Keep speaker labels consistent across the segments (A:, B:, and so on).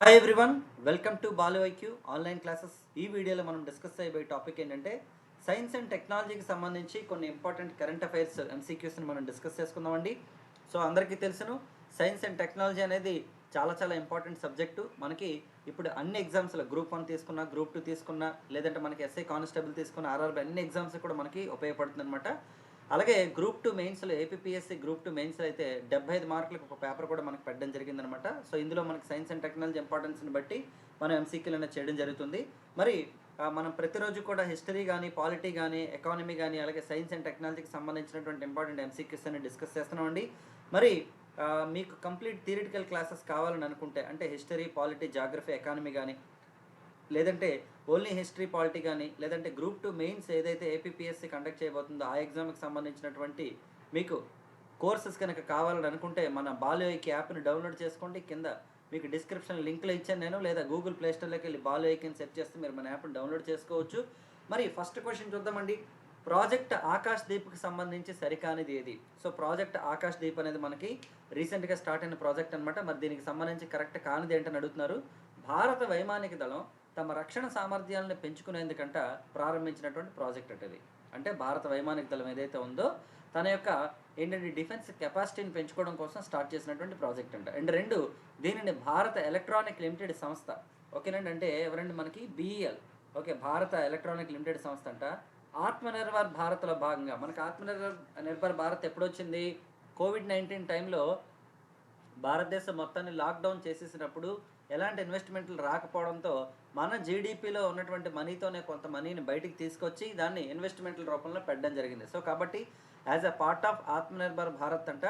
A: Hi everyone welcome to Balu online classes ఈ వీడియోలో మనం డిస్కస్ అయిపోయే టాపిక్ ఏంటంటే సైన్స్ అండ్ టెక్నాలజీకి సంబంధించి కొన్ని ఇంపార్టెంట్ కరెంట్ అఫైర్స్ ఎంసీక్యూస్ని మనం డిస్కస్ చేసుకుందామండి. సో అందరికీ తెలుసును సైన్స్ అండ్ టెక్నాలజీ అనేది చాలా చాలా ఇంపార్టెంట్ సబ్జెక్టు మనకి ఇప్పుడు అన్ని ఎగ్జామ్స్లో గ్రూప్ వన్ తీసుకున్నా గ్రూప్ టూ తీసుకున్నా లేదంటే మనకి ఎస్ఐ కానిస్టేబుల్ తీసుకున్న ఆర్ఆర్బి అన్ని ఎగ్జామ్స్ కూడా మనకి ఉపయోగపడుతుంది అనమాట అలాగే గ్రూప్ టూ మెయిన్స్లో ఏపీఎస్సి గ్రూప్ టూ మెయిన్స్లో అయితే డెబ్బై ఐదు మార్కులకు ఒక పేపర్ కూడా మనకు పెట్టడం జరిగిందనమాట. సో ఇందులో మనకి సైన్స్ అండ్ టెక్నాలజీ ఇంపార్టెన్స్ని బట్టి మనం ఎంసీక్యూలు అనేది చేయడం జరుగుతుంది. మరి మనం ప్రతిరోజు కూడా హిస్టరీ కానీ పాలిటీ కానీ ఎకానమీ కానీ అలాగే సైన్స్ అండ్ టెక్నాలజీకి సంబంధించినటువంటి ఇంపార్టెంట్ ఎంసీక్యూస్ అని డిస్కస్ చేస్తున్నామండి. మరి మీకు కంప్లీట్ థియరిటికల్ క్లాసెస్ కావాలని అనుకుంటే అంటే హిస్టరీ పాలిటీ జాగ్రఫీ ఎకానమీ కానీ లేదంటే ఓన్లీ హిస్టరీ పాలిటీ కానీ లేదంటే గ్రూప్ టూ మెయిన్స్ ఏదైతే ఏపీపీఎస్సీ కండక్ట్ చేయబోతుందో ఆ ఎగ్జామ్కి సంబంధించినటువంటి మీకు కోర్సెస్ కనుక కావాలని అనుకుంటే మన బాలోయిక్ యాప్ని డౌన్లోడ్ చేసుకోండి. కింద మీకు డిస్క్రిప్షన్ లింక్లో ఇచ్చాను నేను లేదా గూగుల్ ప్లేస్టోర్లోకి వెళ్ళి బాలోయిక్ అని సెర్చ్ చేస్తే మీరు మన యాప్ని డౌన్లోడ్ చేసుకోవచ్చు. మరి ఫస్ట్ క్వశ్చన్ చూద్దామండి. ప్రాజెక్ట్ ఆకాశ్ దీప్కి సంబంధించి సరికానిది ఏది? సో ప్రాజెక్ట్ ఆకాశ్ దీప్ అనేది మనకి రీసెంట్గా స్టార్ట్ అయిన ప్రాజెక్ట్ అనమాట మరి దీనికి సంబంధించి కరెక్ట్ కానిది ఏంటని అడుగుతున్నారు. భారత వైమానిక దళం తమ రక్షణ సామర్థ్యాలను పెంచుకునేందుకంట ప్రారంభించినటువంటి ప్రాజెక్ట్ అంటే ఇది. అంటే భారత వైమానిక దళం ఏదైతే ఉందో తన యొక్క ఏంటంటే డిఫెన్స్ కెపాసిటీని పెంచుకోవడం కోసం స్టార్ట్ చేసినటువంటి ప్రాజెక్ట్ అంట. అండ్ రెండు దీనిని భారత ఎలక్ట్రానిక్ లిమిటెడ్ సంస్థ ఓకేనండి అంటే ఎవరండి మనకి? BEL. Okay Bharat electronic limited సంస్థ అంట. ఆత్మనిర్భర్ భారత్లో భాగంగా మనకి ఆత్మనిర్భర్ నిర్భర్ భారత్ ఎప్పుడొచ్చింది? కోవిడ్ నైన్టీన్ టైంలో భారతదేశం మొత్తాన్ని లాక్డౌన్ చేసేసినప్పుడు ఎలాంటి ఇన్వెస్ట్మెంట్లు రాకపోవడంతో మన జీడిపిలో ఉన్నటువంటి మనీతోనే కొంత మనీని బయటికి తీసుకొచ్చి దాన్ని ఇన్వెస్ట్మెంట్ల రూపంలో పెట్టడం జరిగింది. సో కాబట్టి as a part of Atmanirbhar Bharat అంట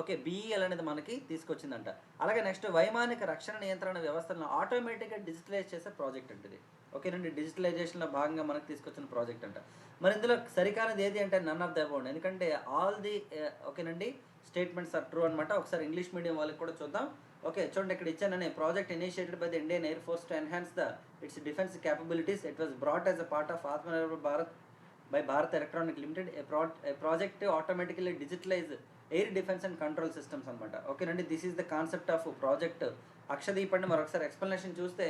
A: ఓకే బీఈఎల్ అనేది మనకి తీసుకొచ్చిందంట. అలాగే నెక్స్ట్ వైమానిక రక్షణ నియంత్రణ వ్యవస్థలను ఆటోమేటిక్గా డిజిటలైజ్ చేసే ప్రాజెక్ట్ అంటే ఇది. ఓకేనండి డిజిటలైజేషన్లో భాగంగా మనకు తీసుకొచ్చిన ప్రాజెక్ట్ అంట. మరి ఇందులో సరికానది ఏది అంటే నన్ ఆఫ్ ద అబౌండ్ ఎందుకంటే ఆల్ ది eh, ఓకేనండి స్టేట్మెంట్స్ ఆర్ ట్రూ అనమాట ఒకసారి ఇంగ్లీష్ మీడియం వాళ్ళకి కూడా చూద్దాం. ఓకే చూడండి ఇక్కడ ఇచ్చానని project initiated by the Indian air force to enhance the its defence capabilities it was brought as a part of Atmanirbhar Bharat by Bharat electronic limited a pro project automatically digitalise air defence and control systems అనమాట ఓకేనండి this is the concept of project అక్షదీపండి మరొకసారి explanation చూస్తే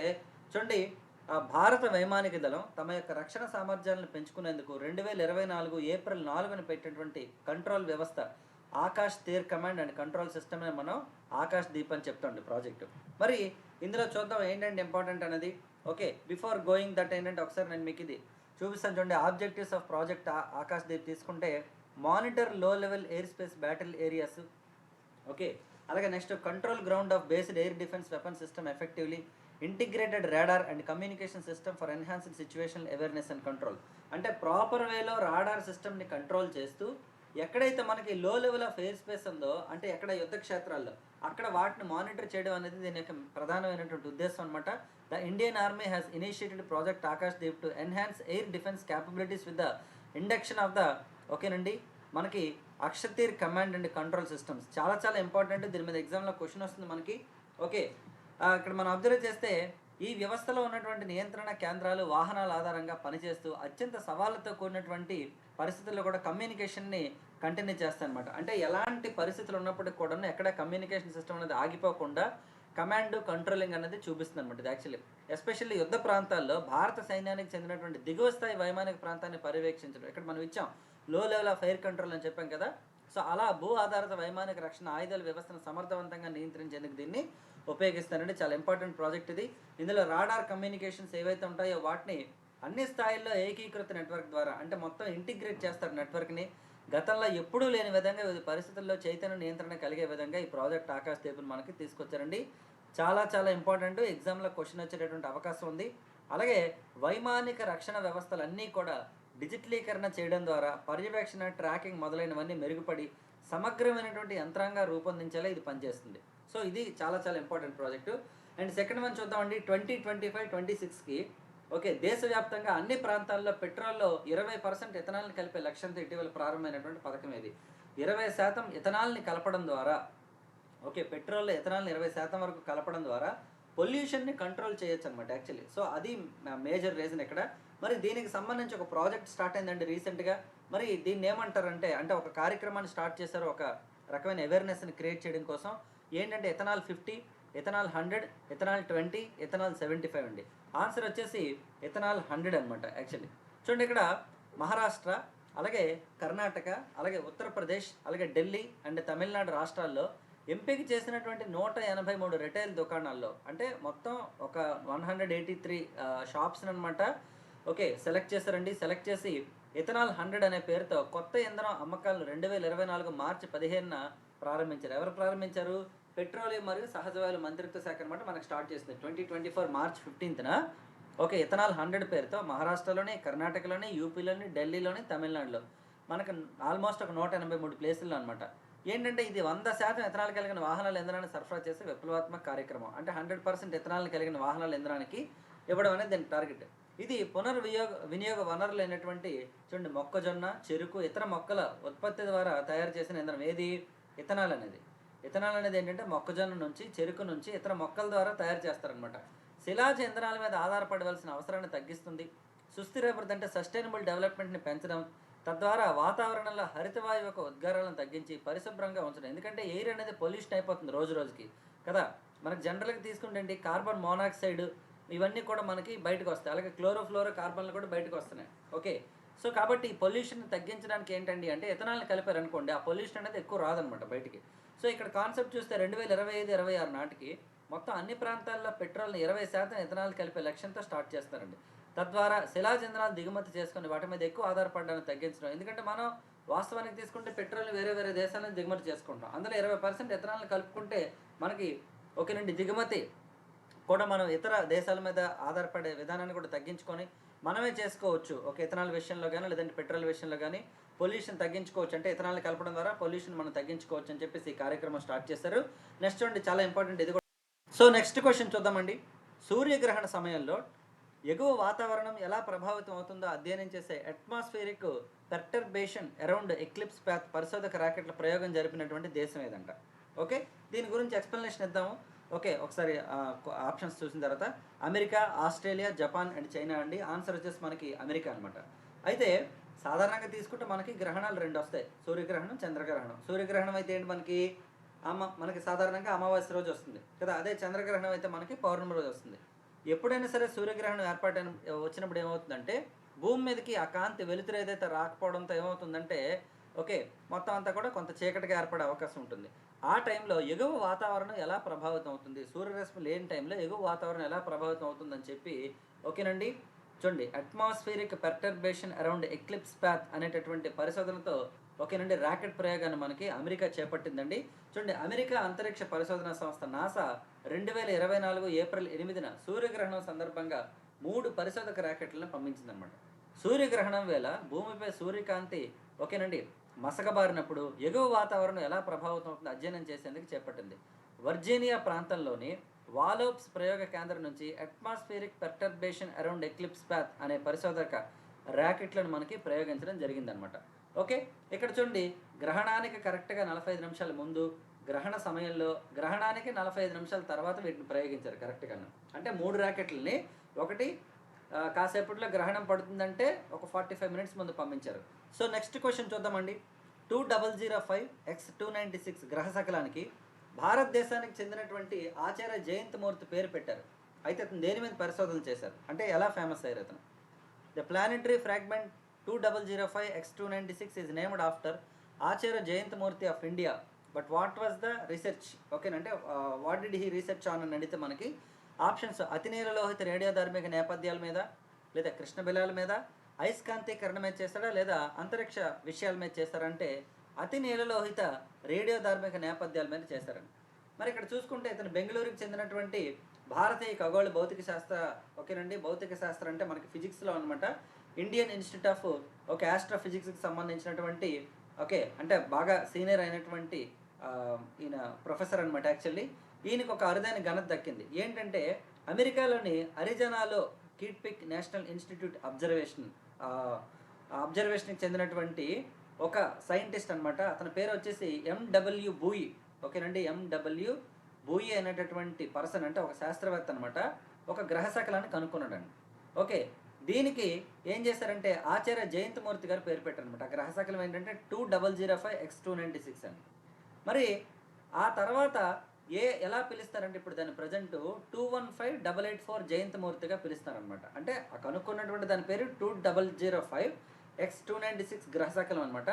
A: చూడండి ఆ భారత వైమానిక దళం తమ యొక్క రక్షణ సామర్థ్యాలను పెంచుకునేందుకు రెండు వేల ఇరవై నాలుగు ఏప్రిల్ నాలుగున పెట్టినటువంటి కంట్రోల్ వ్యవస్థ Akash Teer command and control system మనం ఆకాష్ దీప్ అని చెప్తుంది ప్రాజెక్టు. మరి ఇందులో చూద్దాం ఏంటంటే ఇంపార్టెంట్ అనేది. ఓకే బిఫోర్ గోయింగ్ దట్ ఏంటంటే ఒకసారి నేను మీకు ఇది చూపిస్తాను చూడండి. Objectives of project Akash Deep తీసుకుంటే మానిటర్లో level air space battle areas okay అలాగే next control ground of based air defence weapon system effectively integrated radar and communication system for enhanced situation awareness and control అంటే proper వేలో radar సిస్టమ్ని control చేస్తూ ఎక్కడైతే మనకి లో level of air space ఉందో అంటే ఎక్కడ యుద్ధ క్షేత్రాల్లో అక్కడ వాటిని మానిటర్ చేయడం అనేది దీని యొక్క ప్రధానమైనటువంటి ఉద్దేశం అనమాట the Indian army has initiated project Akash Deep to enhance air defence capabilities with the induction of the ఓకేనండి మనకి Akashteer command and control systems చాలా చాలా ఇంపార్టెంట్ దీని మీద ఎగ్జామ్లో క్వశ్చన్ వస్తుంది మనకి. ఓకే ఇక్కడ మనం అబ్జర్వ్ చేస్తే ఈ వ్యవస్థలో ఉన్నటువంటి నియంత్రణ కేంద్రాలు వాహనాల ఆధారంగా పనిచేస్తూ అత్యంత సవాళ్ళతో కూడినటువంటి పరిస్థితుల్లో కూడా కమ్యూనికేషన్ని కంటిన్యూ చేస్తాయన్నమాట. అంటే ఎలాంటి పరిస్థితులు ఉన్నప్పటికీ కూడా ఎక్కడ కమ్యూనికేషన్ సిస్టమ్ అనేది ఆగిపోకుండా కమాండ్ కంట్రోలింగ్ అనేది చూపిస్తుంది అనమాట ఇది యాక్చువల్లీ. ఎస్పెషల్లీ యుద్ధ ప్రాంతాల్లో భారత సైన్యానికి చెందినటువంటి దిగువ స్థాయి వైమానిక ప్రాంతాన్ని పర్యవేక్షించడం. ఇక్కడ మనం ఇచ్చాం లో లెవెల్ ఆఫ్ ఎయిర్ కంట్రోల్ అని చెప్పాం కదా. సో అలా భూ ఆధారిత వైమానిక రక్షణ ఆయుధాల వ్యవస్థను సమర్థవంతంగా నియంత్రించేందుకు దీన్ని ఉపయోగిస్తారండి చాలా ఇంపార్టెంట్ ప్రాజెక్ట్ ఇది. ఇందులో రాడార్ కమ్యూనికేషన్స్ ఏవైతే ఉంటాయో వాటిని అన్ని స్థాయిల్లో ఏకీకృత నెట్వర్క్ ద్వారా అంటే మొత్తం ఇంటిగ్రేట్ చేస్తారు నెట్వర్క్ని. గతంలో ఎప్పుడూ లేని విధంగా వివిధ పరిస్థితుల్లో చైతన్య నియంత్రణ కలిగే విధంగా ఈ ప్రాజెక్ట్ ఆకాశ దీపుని మనకి తీసుకొచ్చారండి. చాలా చాలా ఇంపార్టెంట్ ఎగ్జామ్లో క్వశ్చన్ వచ్చేటటువంటి అవకాశం ఉంది. అలాగే వైమానిక రక్షణ వ్యవస్థలన్నీ కూడా డిజిటలీకరణ చేయడం ద్వారా పర్యవేక్షణ ట్రాకింగ్ మొదలైనవన్నీ మెరుగుపడి సమగ్రమైనటువంటి యంత్రాంగా రూపొందించేలా ఇది పనిచేస్తుంది. సో ఇది చాలా చాలా important project. And second one చూద్దామండి. ట్వంటీ ట్వంటీ ఫైవ్ ట్వంటీ సిక్స్కి ఓకే దేశవ్యాప్తంగా అన్ని ప్రాంతాల్లో పెట్రోల్లో ఇరవై పర్సెంట్ ఇథనాల్ని కలిపే లక్ష్యంతో ఇటీవల ప్రారంభమైనటువంటి పథకం ఇది ఇరవై శాతం ఇథనాల్ని కలపడం ద్వారా ఓకే పెట్రోల్లో ఇథనాల్ని ఇరవై శాతం వరకు కలపడం ద్వారా పొల్యూషన్ని కంట్రోల్ చేయొచ్చు అనమాట యాక్చువల్లీ. సో అది మేజర్ రీజన్ ఇక్కడ మరి దీనికి సంబంధించి ఒక ప్రాజెక్ట్ స్టార్ట్ అయిందండి రీసెంట్గా. మరి దీన్ని ఏమంటారంటే అంటే ఒక కార్యక్రమాన్ని స్టార్ట్ చేశారు ఒక రకమైన అవేర్నెస్ని క్రియేట్ చేయడం కోసం. ఏంటంటే ethanol fifty ethanol hundred ethanol twenty ethanol seventy five అండి. ఆన్సర్ వచ్చేసి ఇథనాల్ హండ్రెడ్ అనమాట యాక్చువల్లీ. చూడండి ఇక్కడ మహారాష్ట్ర అలాగే కర్ణాటక అలాగే ఉత్తరప్రదేశ్ అలాగే ఢిల్లీ అండ్ తమిళనాడు రాష్ట్రాల్లో ఎంపిక చేసినటువంటి నూట ఎనభై మూడు రిటైల్ దుకాణాల్లో అంటే మొత్తం ఒక one hundred eighty three shops అనమాట ఓకే సెలెక్ట్ చేశారండి. సెలెక్ట్ చేసి ఇథనాల్ హండ్రెడ్ అనే పేరుతో కొత్త ఇంధనం అమ్మకాలను రెండు వేల ఇరవై నాలుగు మార్చి పదిహేనున ప్రారంభించారు. ఎవరు ప్రారంభించారు? పెట్రోలియం మరియు సహజ వాయువుల మంత్రిత్వ శాఖ అనమాట మనకు స్టార్ట్ చేసింది. ట్వంటీ ట్వంటీ ఫోర్ మార్చ్ ఫిఫ్టీన్త్న. ఓకే ఇథనాల్ హండ్రెడ్ పేరుతో మహారాష్ట్రలోని కర్ణాటకలోని యూపీలోని ఢిల్లీలోని తమిళనాడులో. మనకు ఆల్మోస్ట్ ఒక నూట ఎనభై మూడు ప్లేసుల్లో అనమాట ఏంటంటే ఇది వంద శాతం ఇథనాల్ కలిగిన వాహనాల ఇంధనాన్ని సరఫరా చేసే విప్లవాత్మక కార్యక్రమం. అంటే హండ్రెడ్ పర్సెంట్ ఇథనాల్ కలిగిన వాహనాల ఇంధనానికి ఇవ్వడం అనేది దీని టార్గెట్. ఇది పునర్వియోగ వినియోగ వనరులు అయినటువంటి చూడండి మొక్కజొన్న చెరుకు ఇతర మొక్కల ఉత్పత్తి ద్వారా తయారు చేసిన ఇంధనం ఏది? ఇథనాల్ అనేది. ఇథనాల్ అనేది ఏంటంటే మొక్కజొన్న నుంచి చెరుకు నుంచి ఇతర మొక్కల ద్వారా తయారు చేస్తారనమాట శిలాజ ఇంధనాల మీద ఆధారపడవలసిన అవసరాన్ని తగ్గిస్తుంది. సుస్థిర అభివృద్ధి అంటే సస్టైనబుల్ డెవలప్మెంట్ని పెంచడం తద్వారా వాతావరణంలో హరితవాయువు యొక్క ఉద్గారాలను తగ్గించి పరిశుభ్రంగా ఉంచడం. ఎందుకంటే ఎయిర్ అనేది పొల్యూషన్ అయిపోతుంది రోజు రోజుకి. కదా? మనకు జనరల్గా తీసుకుంటే కార్బన్ మోనాక్సైడ్ ఇవన్నీ కూడా మనకి బయటకు వస్తాయి. అలాగే క్లోరోఫ్లోరో కార్బన్లు కూడా బయటకు వస్తున్నాయి. ఓకే? సో కాబట్టి ఈ పొల్యూషన్ తగ్గించడానికి ఏంటండి అంటే ఎథనాల్ని కలిపారు అనుకోండి ఆ పొల్యూషన్ అనేది ఎక్కువ రాదనమాట బయటికి. సో ఇక్కడ కాన్సెప్ట్ చూస్తే రెండు వేల ఇరవై ఐదు ఇరవై ఆరు నాటికి మొత్తం అన్ని ప్రాంతాల్లో పెట్రోల్ని ఇరవై శాతం ఎథనాల్ కలిపే లక్ష్యంతో స్టార్ట్ చేస్తారండి. తద్వారా శిలాజ ఇంధనాలు దిగుమతి చేసుకుని వాటి మీద ఎక్కువ ఆధారపడడానికి తగ్గించడం. ఎందుకంటే మనం వాస్తవానికి తీసుకుంటే పెట్రోల్ వేరే వేరే దేశాలను దిగుమతి చేసుకుంటాం. అందులో ఇరవై పర్సెంట్ ఎథనాల్ని కలుపుకుంటే మనకి ఓకేనండి దిగుమతి కూడా మనం ఇతర దేశాల మీద ఆధారపడే విధానాన్ని కూడా తగ్గించుకొని మనమే చేసుకోవచ్చు. ఒక ఇథనాల్ విషయంలో కానీ లేదంటే పెట్రోల్ విషయంలో కానీ పొల్యూషన్ తగ్గించుకోవచ్చు. అంటే ఇథనాల్ని కలపడం ద్వారా పొల్యూషన్ మనం తగ్గించుకోవచ్చు అని చెప్పేసి ఈ కార్యక్రమం స్టార్ట్ చేశారు. నెక్స్ట్ చూడండి చాలా ఇంపార్టెంట్ ఇది కూడా. సో నెక్స్ట్ క్వశ్చన్ చూద్దామండి. సూర్యగ్రహణ సమయంలో ఎగువ వాతావరణం ఎలా ప్రభావితం అవుతుందో అధ్యయనం చేసే atmospheric perturbation around eclipse path పరిశోధక రాకెట్ల ప్రయోగం జరిపినటువంటి దేశం ఏదంట? ఓకే? దీని గురించి ఎక్స్ప్లెనేషన్ ఇద్దాము. ఓకే ఒకసారి ఆప్షన్స్ చూసిన తర్వాత America Australia Japan and China అండి. ఆన్సర్ వచ్చేసి మనకి అమెరికా అనమాట అయితే సాధారణంగా తీసుకుంటే మనకి గ్రహణాలు రెండు వస్తాయి. సూర్యగ్రహణం చంద్రగ్రహణం. సూర్యగ్రహణం అయితే ఏంటి మనకి? అమ్మ మనకి సాధారణంగా అమావాస్య రోజు వస్తుంది కదా. అదే చంద్రగ్రహణం అయితే మనకి పౌర్ణమి రోజు వస్తుంది. ఎప్పుడైనా సరే సూర్యగ్రహణం ఏర్పాటైన వచ్చినప్పుడు ఏమవుతుందంటే భూమి మీదకి ఆ కాంతి వెలుతురు ఏదైతే రాకపోవడంతో ఏమవుతుందంటే ఓకే మొత్తం అంతా కూడా కొంత చీకటిగా ఏర్పడే అవకాశం ఉంటుంది. ఆ టైంలో ఎగువ వాతావరణం ఎలా ప్రభావితం అవుతుంది? సూర్యరశ్మి లేని టైంలో ఎగువ వాతావరణం ఎలా ప్రభావితం అవుతుందని చెప్పి ఓకేనండి? చూడండి atmospheric perturbation around eclipse path అనేటటువంటి పరిశోధనతో ఓకేనండి రాకెట్ ప్రయోగాన్ని మనకి అమెరికా చేపట్టిందండి. చూడండి అమెరికా అంతరిక్ష పరిశోధన సంస్థ నాసా రెండు వేల ఇరవై నాలుగు ఏప్రిల్ ఎనిమిదిన సూర్యగ్రహణం సందర్భంగా మూడు పరిశోధక ర్యాకెట్లను పంపించిందనమాట సూర్యగ్రహణం వేళ భూమిపై సూర్యకాంతి ఓకేనండి మసకబారినప్పుడు ఎగువ వాతావరణం ఎలా ప్రభావితం అవుతుందో అధ్యయనం చేసేందుకు చేపట్టింది. వర్జీనియా ప్రాంతంలోని వాలోప్స్ ప్రయోగ కేంద్రం నుంచి atmospheric perturbation around eclipse path అనే పరిశోధక ర్యాకెట్లను మనకి ప్రయోగించడం జరిగిందనమాట. ఓకే ఇక్కడ చూడండి. గ్రహణానికి కరెక్ట్గా నలభై ఐదు నిమిషాల ముందు గ్రహణ సమయంలో గ్రహణానికి నలభై ఐదు నిమిషాల తర్వాత వీటిని ప్రయోగించారు కరెక్ట్గా. అంటే మూడు ర్యాకెట్లని ఒకటి కాసేపట్లో గ్రహణం పడుతుందంటే ఒక ఫార్టీ ఫైవ్ మినిట్స్ ముందు పంపించారు. సో నెక్స్ట్ క్వశ్చన్ చూద్దామండి. Two double zero five X two ninety six గ్రహ శకలానికి భారతదేశానికి చెందినటువంటి ఆచార్య జయంత్ మూర్తి పేరు పెట్టారు. అయితే అతను దేని మీద పరిశోధన చేశారు? అంటే ఎలా ఫేమస్ అయ్యారు అతను? The planetary fragment two double zero five X two ninety six is named after Acharya Jayant Murthy of India but what was the research ఓకేనంటే what did he research on అని అడిగితే మనకి ఆప్షన్స్ అతినీల లోహిత రేడియో ధార్మిక నేపథ్యాల మీద లేదా కృష్ణ బిలాల మీద అయస్కాంతీకరణ మీద చేస్తాడా లేదా అంతరిక్ష విషయాల మీద చేస్తారంటే అతి నీలలోహిత రేడియో ధార్మిక నేపథ్యాల మీద చేస్తారండి మరి ఇక్కడ చూసుకుంటే ఇతను బెంగళూరుకి చెందినటువంటి భారతీయ ఖగోళ భౌతిక శాస్త్ర ఓకేనండి? భౌతిక శాస్త్రం అంటే మనకి ఫిజిక్స్లో అనమాట ఇండియన్ ఇన్స్టిట్యూట్ ఆఫ్ ఓకే ఆస్ట్రోఫిజిక్స్కి సంబంధించినటువంటి ఓకే అంటే బాగా సీనియర్ అయినటువంటి ఈయన ప్రొఫెసర్ అనమాట యాక్చువల్లీ. ఈయనకు ఒక అరుదైన ఘనత దక్కింది. ఏంటంటే అమెరికాలోని అరిజనాలో Kitt Peak national institute observation అబ్జర్వేషన్కి చెందినటువంటి ఒక సైంటిస్ట్ అనమాట అతని పేరు వచ్చేసి ఎండబ్ల్యూ బూయి ఓకేనండి? ఎండబ్ల్యూ బూయి అనేటటువంటి పర్సన్ అంటే ఒక శాస్త్రవేత్త అనమాట ఒక గ్రహ శకలాన్ని కనుక్కున్నాడండి. ఓకే దీనికి ఏం చేశారంటే ఆచార్య జయంతమూర్తి గారు పేరు పెట్టారనమాట ఆ గ్రహ శకలం ఏంటంటే two double zero five X two ninety six అని మరి ఆ తర్వాత ఏ ఎలా పిలుస్తారంటే ఇప్పుడు దాని present two one five double eight four జయంతమూర్తిగా పిలుస్తారనమాట అంటే ఆ కనుక్కున్నటువంటి దాని పేరు two double zero five X two ninety six గ్రహశకలం అనమాట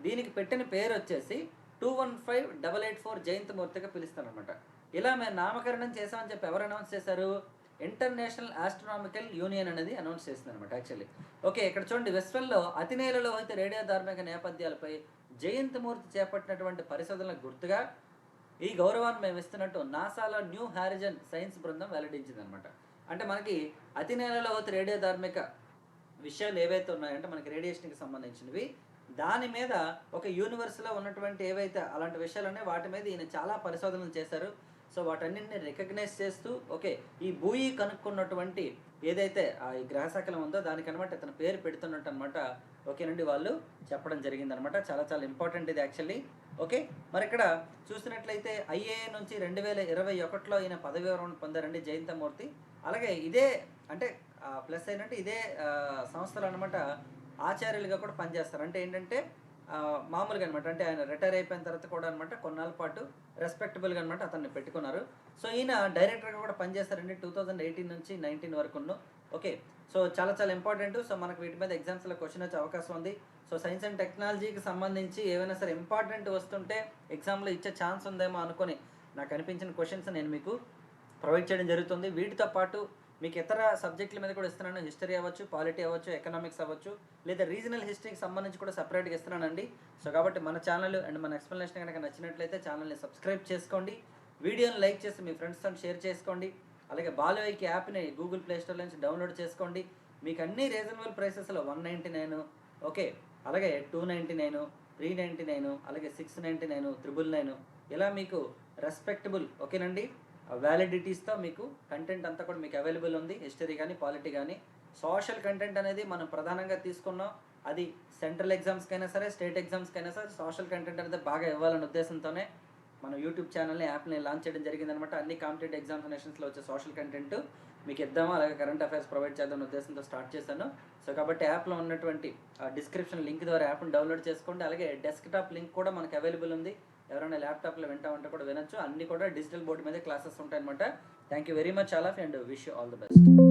A: దీనికి పెట్టిన పేరు వచ్చేసి two one five double eight four జయంతమూర్తిగా పిలుస్తారనమాట ఇలా మేము నామకరణం చేసామని చెప్పి ఎవరు అనౌన్స్ చేశారు? ఇంటర్నేషనల్ ఆస్ట్రానామికల్ యూనియన్ అనేది అనౌన్స్ చేసింది అనమాట యాక్చువల్లీ ఓకే ఇక్కడ చూడండి విశ్వంలో అతినేలలో అయితే రేడియో ధార్మిక నేపథ్యాలపై జయంతమూర్తి చేపట్టినటువంటి పరిశోధనలకు గుర్తుగా ఈ గౌరవాన్ని మేము ఇస్తున్నట్టు నాసాలో న్యూ హారిజన్ సైన్స్ బృందం వెల్లడించింది అనమాట అంటే మనకి అతి నేలలో రేడియో ధార్మిక విషయాలు ఏవైతే ఉన్నాయంటే మనకి రేడియేషన్కి సంబంధించినవి దాని మీద ఒక యూనివర్స్లో ఉన్నటువంటి ఏవైతే అలాంటి విషయాలు ఉన్నాయి వాటి మీద ఈయన చాలా పరిశోధనలు చేశారు. సో వాటన్నింటిని రికగ్నైజ్ చేస్తూ ఓకే ఈ భూయి కనుక్కున్నటువంటి ఏదైతే ఆ ఈ గ్రహశాఖలం ఉందో దానికనమాట ఇతను పేరు పెడుతున్నట్టు అనమాట ఓకేనండి వాళ్ళు చెప్పడం జరిగిందనమాట. చాలా చాలా ఇంపార్టెంట్ ఇది యాక్చువల్లీ ఓకే? మరి ఇక్కడ చూసినట్లయితే ఐఏ నుంచి రెండు వేల ఇరవై ఒకటిలో ఈయన పదవి వివరణ పొందారండి జయంతమూర్తి. అలాగే ఇదే అంటే ప్లస్ ఏంటంటే ఇదే సంస్థలు అనమాట ఆచార్యులుగా కూడా పనిచేస్తారు. అంటే ఏంటంటే మామూలుగా అనమాట అంటే ఆయన రిటైర్ అయిపోయిన తర్వాత కూడా అనమాట కొన్నాళ్ళ పాటు రెస్పెక్టబుల్గా అనమాట అతన్ని పెట్టుకున్నారు. సో ఈయన డైరెక్టర్గా కూడా పనిచేస్తారండి టూ థౌజండ్ ఎయిటీన్ నుంచి నైన్టీన్ వరకును ఓకే? సో చాలా చాలా ఇంపార్టెంట్ సో మనకు వీటి మీద ఎగ్జామ్స్లో క్వశ్చన్ వచ్చే అవకాశం ఉంది. సో సైన్స్ అండ్ టెక్నాలజీకి సంబంధించి ఏవైనా సరే ఇంపార్టెంట్ వస్తుంటే ఎగ్జామ్లో ఇచ్చే ఛాన్స్ ఉందేమో అనుకొని నాకు అనిపించిన క్వశ్చన్స్ నేను మీకు ప్రొవైడ్ చేయడం జరుగుతుంది. వీటితో పాటు మీకు ఇతర సబ్జెక్టుల మీద కూడా ఇస్తున్నాను. హిస్టరీ అవ్వచ్చు పాలిటీ అవ్వచ్చు ఎకనామిక్స్ అవ్వచ్చు లేదా రీజనల్ హిస్టరీకి సంబంధించి కూడా సపరేట్గా ఇస్తున్నానండి. సో కాబట్టి మన ఛానల్ అండ్ మన ఎక్స్ప్లెనేషన్ కనుక నచ్చినట్లయితే ఛానల్ని సబ్స్క్రైబ్ చేసుకోండి. వీడియోని లైక్ చేసి మీ ఫ్రెండ్స్తో షేర్ చేసుకోండి. అలాగే బాలువైకి యాప్ని గూగుల్ ప్లే స్టోర్ నుంచి డౌన్లోడ్ చేసుకోండి. మీకు అన్ని రీజనబుల్ ప్రైసెస్లో వన్ నైంటీ నైన్ ఓకే. అలాగే two ninety nine three ninety nine అలాగే six ninety nine triple nine. ఇలా మీకు రెస్పెక్టబుల్ ఓకేనండి? వ్యాలిడిటీస్తో మీకు కంటెంట్ అంతా కూడా మీకు అవైలబుల్ ఉంది. హిస్టరీ కానీ పాలిటీ కానీ సోషల్ కంటెంట్ అనేది మనం ప్రధానంగా తీసుకున్నాం. అది సెంట్రల్ ఎగ్జామ్స్కైనా సరే స్టేట్ ఎగ్జామ్స్కైనా సరే సోషల్ కంటెంట్ అనేది బాగా ఇవ్వాలనే ఉద్దేశంతోనే మన యూట్యూబ్ ఛానల్ని యాప్ని లాంచ్ చేయడం జరిగిందనమాట. అన్ని కాంపిటేటివ్ ఎగ్జామినేషన్స్లో వచ్చే సోషల్ కంటెంట్ మీకు ఇద్దాము. అలాగే కరెంట్ అఫైర్స్ ప్రొవైడ్ చేద్దాం ఉద్దేశంతో స్టార్ట్ చేశాను. సో కాబట్టి యాప్లో ఉన్నటువంటి డిస్క్రిప్షన్ లింక్ ద్వారా యాప్ని డౌన్లోడ్ చేసుకోండి. అలాగే డెస్క్టాప్ లింక్ కూడా మనకు అవైలబుల్ ఉంది. ఎవరైనా ల్యాప్టాప్లో వింటామంటే కూడా వినొచ్చు. అన్ని కూడా డిజిటల్ బోర్డు మీద క్లాసెస్ ఉంటాయన్నమాట. Thank you very much all of and wish all the best